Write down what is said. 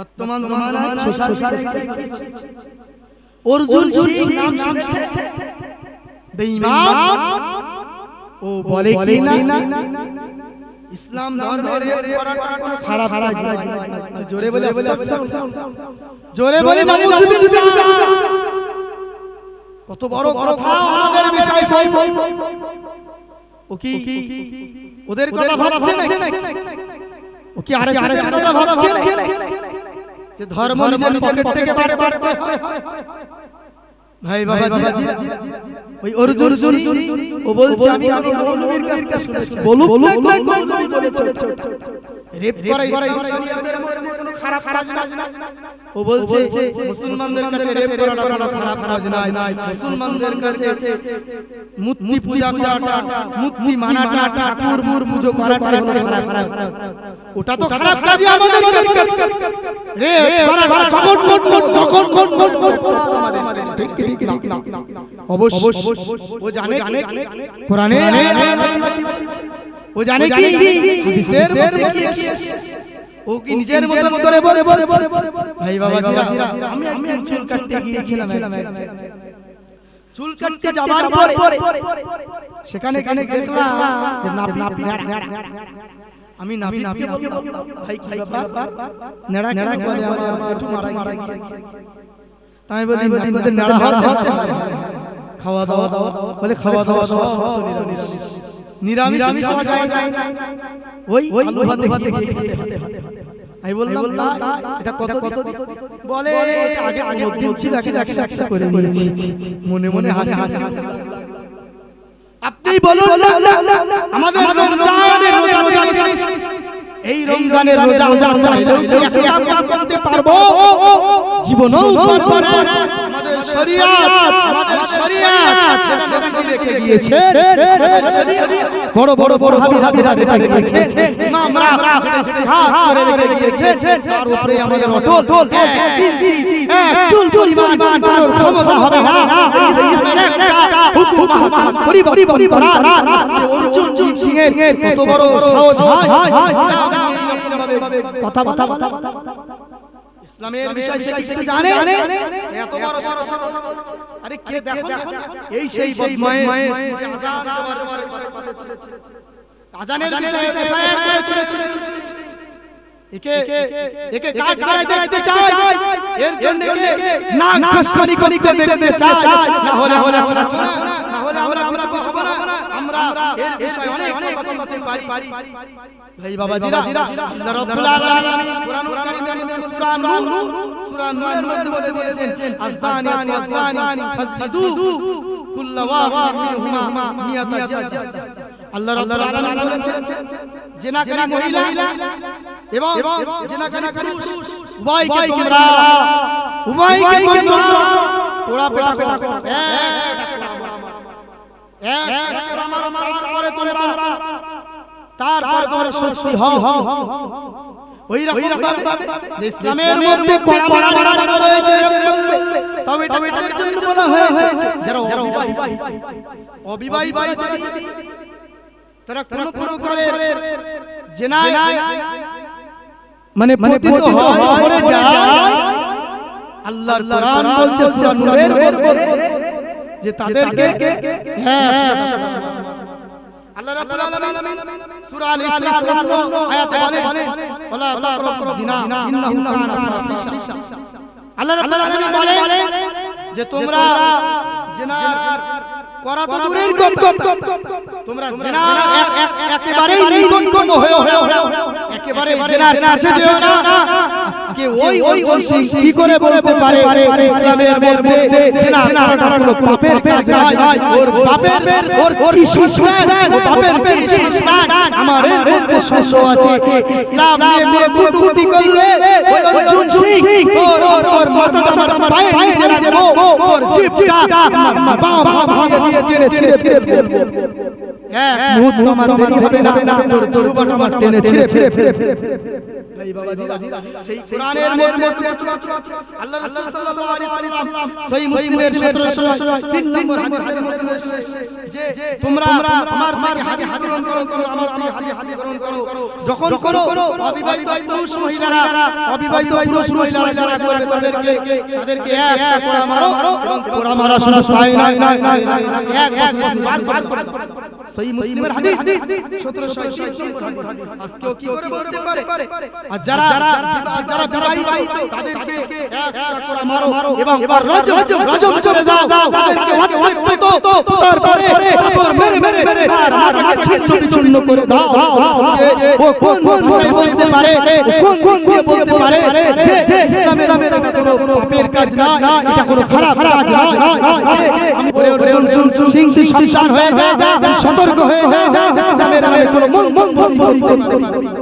বর্তমান জমানায় সোশ্যাল অর্জুন সিং নাম শুনেছে। বেঈমান। ও বলে কি না। ইসলাম ধর্মের করাটা কোনো খারাপ কাজ নয় জোরে বলে জোরে বলে কত বড় কথা আমাদের বিষয়। ও কি? ওদের কথা ভাবছে না ও কি আরে আরে কথা ভাবছে না যে ধর্ম নিজের পকেট থেকে বার বার বার ভাই বাবা ওই অর্জুন ও বলছে আমি আমি মৌলবীর কাছ থেকে শুনেছি বলুক না মৌলবী বলেছে রেপ করা শরীয়তের মধ্যে কোনো খারাপ কাজ না ও বলছে মুসলমানদের কাছে রেপ করাটা কোনো খারাপ কাজ নয় মুসলমানদের কাছে মূর্তি পূজা করাটা মূর্তি মানাটা ঠাকুর মুর পুজো করাটা হলো খারাপ কাজ ওটা তো খারাপ কাজই আমাদের করাটা যখন মন মন যখন মন মন মন আমাদের ঠিক ঠিক না অবশ্যই ও জানে কোরআনে ও জানে কি হাদিসের ও কি নিজের মতো করে বলে বলে ভাই বাবা জিরা আমি একদিন চুল কাটতে গিয়েছিলাম চুল কাটতে যাবার পরে সেখানে এখানে দেখলাম নাপি আমি নাপি নাপি ভাই কি ব্যাপার? নেড়া নেড়া বলে আমার জেঠু মারা গিয়েছে। তাই বলি আপনাদের নেড়া খাওয়া দাওয়া বলে খাওয়া দাওয়া সব নিরামিষ। নিরামিষ। খাওয়া যায় না। ওই আলু ভাতে ভাতে খেতে হয় আমি বললাম না এটা কত কত বলে এটা আগে দিন ছিল এখন একশো একশো করে নিয়েছি মনে মনে হাসি হাসি আপনি বলুন না আমাদের রমজানের রোজা এই রমজানের রোজা চাইলেও করতে পারব? জীবনও পারব আমাদের শরীয়ত আমাদের শরীয়ত যেটা নবীজি রেখে গিয়েছে বড় বড় বড় হাবি হাবি হাবি রেখে গিয়েছে ইমামরা ইস্তিহাদ করে রেখে গিয়েছে তার উপরে আমাদের অটল এক ইঞ্চি চুল ক্ষমতা হবে না অর্জুন কত বড় সাহস হয় কথা কথা কথা ইসলামের বিষয় সে কিছু জানে? এত বড় সরস আরে কে দেখো এই সেই বদমায়ে যে আজান দেওয়ার বিষয়ে কথা বলেছে আজানের বিষয়ে এফআইআর করেছিল। একে একে কাট করে দেখতে চাই এর জন্য নাক ঘষানি করতে দেখতে চাই না হলে হলে আমরা না হলে আমরা কিছু হবে না আমরা এর বিষয়ে অনেক কথা বলতে পারি। ভাই বাবা জিরা আল্লাহ রাব্বুল আলামিন কুরআনুল কারীমের মধ্যে সূরা নূর সূরা নূরের মধ্যে বলে দিয়েছেন আযানি আযানি ফাসবিদু কুল্লা ওয়াহিদ মিনহুমা মিয়াতা জাল্দা আল্লাহ রাব্বুল আলামিন বলেছেন জেনাকারী মহিলা এবং জেনাকারী পুরুষ উভয়কে তোমরা উভয়কে তোমরা পোড়া পেটা করো। এক এক আমার তারপরে তোমরা তারপরে তোমরা সুস্থি হও ওই রকম ভাবে ইসলামের মধ্যে কড়া কড়া কড়া রয়েছে তবে এটা তাদের জন্য বলা হয়েছে। যারা অবিবাহিত অবিবাহিত তারা কোন কোন করে জেনায় মানে পতিত হয় মরে যায়। আল্লাহর কোরআন বলছে সূরা নূরের মধ্যে। যে তাদেরকে হ্যাঁ আল্লাহ রাব্বুল আলামিন সূরা আল ইসরা 52 আয়াতে বলেন ওয়ালা তাকরাবুজ জিনা ইন্নাহু কানা ফাহিশা আল্লাহ রাব্বুল আলামিন বলেন যে তোমরা জিনার করা তো দূরের কথা তোমরা জিনার একেবারেই নিকটতম হয়ে হয়ে একেবারে জিনার কাছে যেও না ওই কি করে বলতে পারে ইসলামের মধ্যে জিনা করাটা কোনো পাপের কাজ নয় ওর বাপের ওর কি সন্তান বাপের কি সন্তান আমার মধ্যে সন্দেহ আছে ইসলাম নিয়ে নিয়ে কুটুকুটি করলে ওই অর্জুন সিং ওর ওর ওর মাথাটা আমার পায়ে নিচে রাখব ওর জিভটা আমার বাবা ভাগে দিয়ে টেনে ছিঁড়ে ছিঁড়ে ফেলব এক মুহূর্ত আমার দেরি হবে না তোর তরবারটা আমার টেনে ছিঁড়ে ফেলে ফেলে এই এই বাবাজিরা সেই কোরআনের মধ্যে আল্লাহ রাসূল সাল্লাল্লাহু আলাইহি ওয়াসাল্লাম সহিহ মুসলিমের 17 তিন নম্বর হাদিসের মধ্যে যে তোমরা আমার থেকে হাদিস গ্রহণ করো করো আমার থেকে হাদিস গ্রহণ করো। যখন কোনো অবিবাহিত পুরুষ মহিলারা অবিবাহিত পুরুষ মহিলারা যারা করবে তাদেরকে তাদেরকে একশো কোড়া মারো এবং কোড়া মারা শুধু তাই নয় এক বার বার বার সহি মুসলিমের হাদিস 1730 নম্বর হাদিস আজকেও কি করে বলতে পারে আর যারা যারা বিবাহিত তাদেরকে একশো কোড়া মারো এবং রজম রজম করে দাও তাদেরকে অত্যন্ত তারপরে পাথর মেরে তার হয়ে যা সতর্ক হয়ে যা ইসলামের কোনো মন মন পারে